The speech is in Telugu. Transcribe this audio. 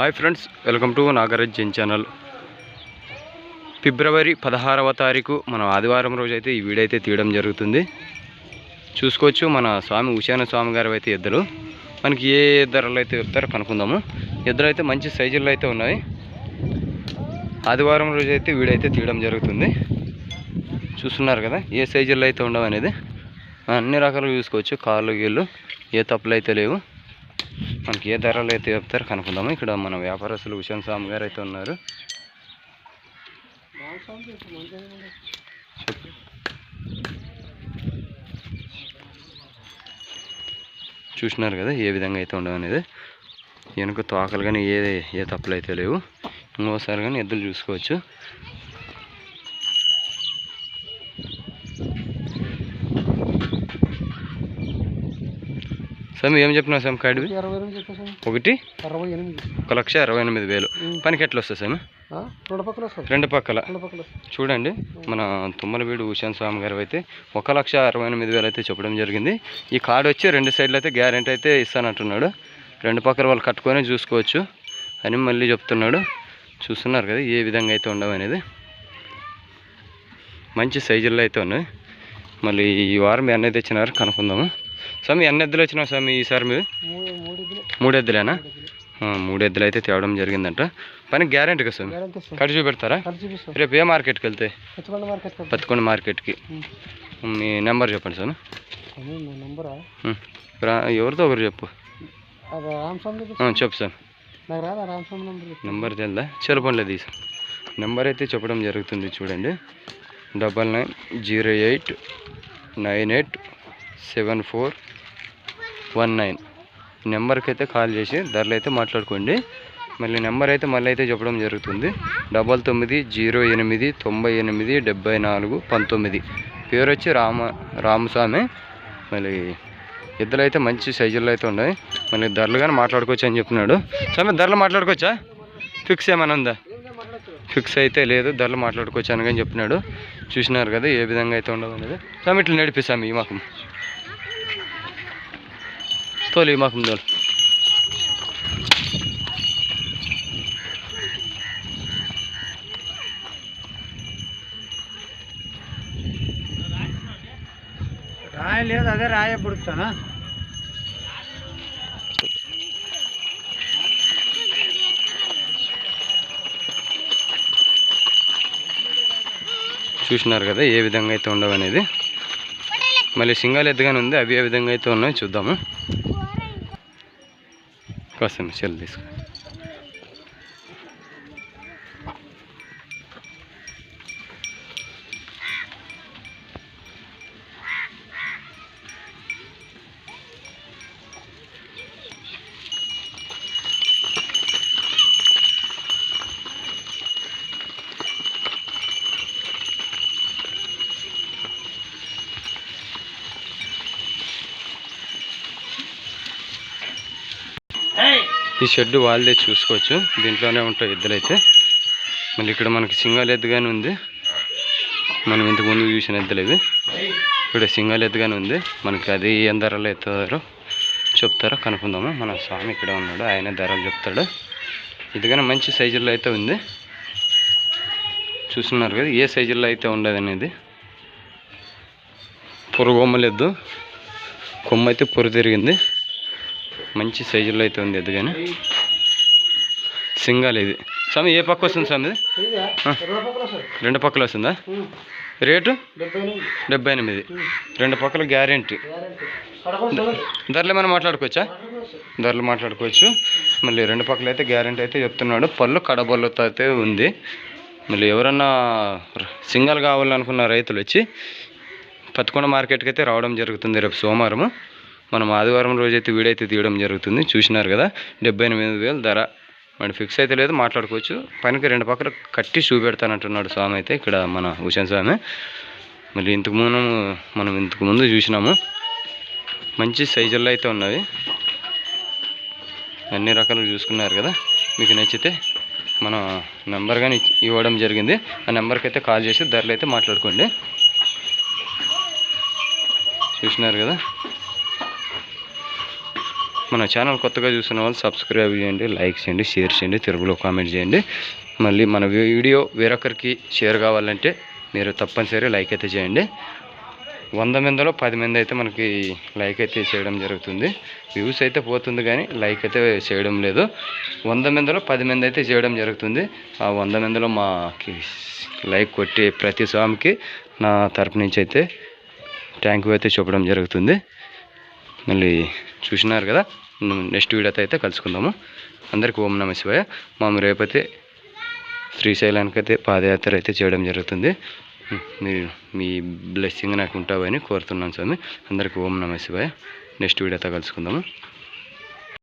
Hi friends welcome to Nagaraj Jan channel. ఫిబ్రవరి పదహారవ తారీఖు మనం ఆదివారం రోజు అయితే ఈ వీడియో అయితే తీయడం జరుగుతుంది. చూసుకోవచ్చు మన స్వామి ఉషాన స్వామి గారు అయితే ఇద్దరు మనకి ఏ ధరలు అయితే చెప్తారో కనుక్కుందాము. ఇద్దరు అయితే మంచి సైజుల్లో అయితే ఉన్నాయి. ఆదివారం రోజు అయితే వీడియో అయితే తీయడం జరుగుతుంది. చూస్తున్నారు కదా ఏ సైజుల్లో అయితే ఉండవు అనేది అన్ని రకాలు చూసుకోవచ్చు కాళ్ళు గీళ్ళు ఏ తప్పులు అయితే లేవు. మనకి ఏ ధరలు అయితే చెప్తారో కనుక్కుందాము. ఇక్కడ మన వ్యాపారస్తులు హుషన్ స్వామి గారు అయితే ఉన్నారు. చూసినారు కదా ఏ విధంగా అయితే ఉండవు అనేది. వెనుక తోకలు కానీ ఏ ఏ తప్పులు అయితే లేవు. ఇంకోసారి కానీ ఎద్దులు చూసుకోవచ్చు. సార్ ఏం చెప్పినావు ఇరవై ఎనిమిది చెప్పేసాను ఒకటి? ఒక లక్ష అరవై ఎనిమిది వేలు. పనికి ఎట్లా వస్తుంది సార్ ఆ? రెండు పక్కల చూడండి మన తుమ్మలవీడు ఉషాన్ స్వామి గారు అయితే ఒక లక్ష అరవై ఎనిమిది వేలు అయితే చెప్పడం జరిగింది. ఈ కార్డు వచ్చి రెండు సైడ్లు అయితే గ్యారెంటీ అయితే ఇస్తానంటున్నాడు. రెండు పక్కల వాళ్ళు కట్టుకొని చూసుకోవచ్చు అని మళ్ళీ చెప్తున్నాడు. చూస్తున్నారు కదా ఏ విధంగా అయితే ఉండవు అనేది. మంచి సైజుల్లో అయితే ఉన్నాయి. మళ్ళీ ఈ వారం ఎన్ని తెచ్చినారు కనుక్కుందాము. స్వామి ఎన్ని ఎద్దులు వచ్చినావు స్వామి ఈసారి మీరు మూడు ఎద్దులేనా మూడు ఎద్దులు అయితే తేవడం జరిగిందంట. పని గ్యారెంటీ కదా స్వామి? కట్ చూపెడతారా? రేపు ఏ మార్కెట్కి వెళ్తే? పత్తికొండ మార్కెట్కి మీ నెంబర్ చెప్పండి. రా- ఎవరితో ఒకరు చెప్పు. చెప్పు. Sir number తెలుదా? చెలపండి తీసు. నెంబర్ అయితే చెప్పడం జరుగుతుంది చూడండి. Double nine zero eight nine eight seven four one nine. నెంబర్కి అయితే కాల్ చేసి ధరలు అయితే మాట్లాడుకోండి. మళ్ళీ నెంబర్ అయితే మళ్ళీ అయితే చెప్పడం జరుగుతుంది. డబల్ తొమ్మిది జీరో ఎనిమిది తొంభై ఎనిమిది డెబ్బై నాలుగు పంతొమ్మిది. పేరు వచ్చి రామ రామస్వామి. మళ్ళీ ఇద్దరు అయితే మంచి సైజుల్లో అయితే ఉన్నాయి. మళ్ళీ ధరలు కానీ మాట్లాడుకోవచ్చు అని చెప్పినాడు. స్వామి ధరలు మాట్లాడుకోవచ్చా? ఫిక్స్ ఏమైనా ఉందా? ఫిక్స్ అయితే లేదు ధరలు మాట్లాడుకోవచ్చు అని కానీ చెప్పినాడు. చూసినారు కదా ఏ విధంగా అయితే ఉండదు అనేది. స్వామి ఇట్లా నడిపిస్తాము ఈ మాకు. తోలు ఈ మాకం తోలు రాయ లేదు అదే రాయ పుడుతానా చూసినారు కదా ఏ విధంగా అయితే ఉండవు అనేది మళ్ళీ సింగల్ ఎద్దుగానే ఉంది. అవి ఏ విధంగా అయితే ఉన్నాయో చూద్దాము. కోసం చెల్లి తీసుకో ఈ షెడ్ వాళ్ళే చూసుకోవచ్చు. దీంట్లోనే ఉంటాయి ఎద్దులైతే మళ్ళీ ఇక్కడ మనకి సింగల్ ఎద్దుగానే ఉంది. మనం ఇంతకు ముందు చూసిన ఎద్దులు ఇవి. ఇక్కడ సింగల్ ఎద్దుగానే ఉంది. మనకి అది ఏం ధరలు ఎత్తారో చెప్తారో కనుక్కుందాము. మన స్వామి ఇక్కడ ఉన్నాడు. ఆయన ధరలు చెప్తాడు. ఇదిగానే మంచి సైజుల్లో అయితే ఉంది. చూస్తున్నారు కదా ఏ సైజుల్లో అయితే ఉండదు అనేది పొరుగొమ్మలు ఎద్దు. కొమ్మ అయితే పొరు తిరిగింది. మంచి సైజుల్లో అయితే ఉంది ఎద్దుగానే సింగల్ ఇది. స్వామి ఏ పక్క వస్తుంది స్వామి. రెండు పక్కల వస్తుంది? రేటు? డెబ్బై ఎనిమిది. రెండు పక్కల గ్యారెంటీ. ధరలు ఏమైనా మాట్లాడుకోవచ్చా? ధరలు మాట్లాడుకోవచ్చు. మళ్ళీ రెండు పక్కల అయితే గ్యారెంటీ అయితే చెప్తున్నాడు. పళ్ళు కడబళ్ళతో అయితే ఉంది. మళ్ళీ ఎవరన్నా సింగల్ కావాలనుకున్న రైతులు వచ్చి పత్తికొండ మార్కెట్కి అయితే రావడం జరుగుతుంది రేపు సోమవారము. మనం ఆదివారం రోజు అయితే వీడియో అయితే తీయడం జరుగుతుంది. చూసినారు కదా డెబ్బై ఎనిమిది వేలు ధర. మరి ఫిక్స్ అయితే లేదు మాట్లాడుకోవచ్చు. పనికి రెండు పక్కల కట్టి చూపెడతానంటున్నాడు స్వామి అయితే ఇక్కడ మన హుషన్ స్వామి. మళ్ళీ ఇంతకు ముందు మనం ఇంతకు ముందు చూసినాము. మంచి సైజుల్లో అయితే ఉన్నవి. అన్ని రకాలు చూసుకున్నారు కదా. మీకు నచ్చితే మన నెంబర్ కానీ ఇవ్వడం జరిగింది. ఆ నెంబర్కి అయితే కాల్ చేసి ధరలు అయితే మాట్లాడుకోండి. చూసినారు కదా. మన ఛానల్ కొత్తగా చూసిన వాళ్ళు సబ్స్క్రైబ్ చేయండి లైక్ చేయండి షేర్ చేయండి తెలుగులో కామెంట్ చేయండి. మళ్ళీ మన వీడియో వేరొకరికి షేర్ కావాలంటే మీరు తప్పనిసరి లైక్ అయితే చేయండి. వంద మందిలో పది మంది అయితే మనకి లైక్ అయితే చేయడం జరుగుతుంది. వ్యూస్ అయితే పోతుంది కానీ లైక్ అయితే చేయడం లేదు. వంద మందిలో పది మంది అయితే చేయడం జరుగుతుంది. ఆ వంద మందిలో మాకి లైక్ కొట్టే ప్రతి స్వామికి నా తరపు నుంచి అయితే థ్యాంక్ యూ అయితే చూపడం జరుగుతుంది. మళ్ళీ చూసినారు కదా? నెక్స్ట్ వీడియోతో అయితే కలుసుకుందాము. అందరికీ ఓం నమ శివాయ. మేము రేపైతే శ్రీశైలానికి అయితే పాదయాత్ర అయితే చేయడం జరుగుతుంది. మీరు మీ బ్లెస్సింగ్ నాకు ఉంటావని కోరుతున్నాను స్వామి. అందరికీ ఓం నమ శివాయ. నెక్స్ట్ వీడియోతో కలుసుకుందాము.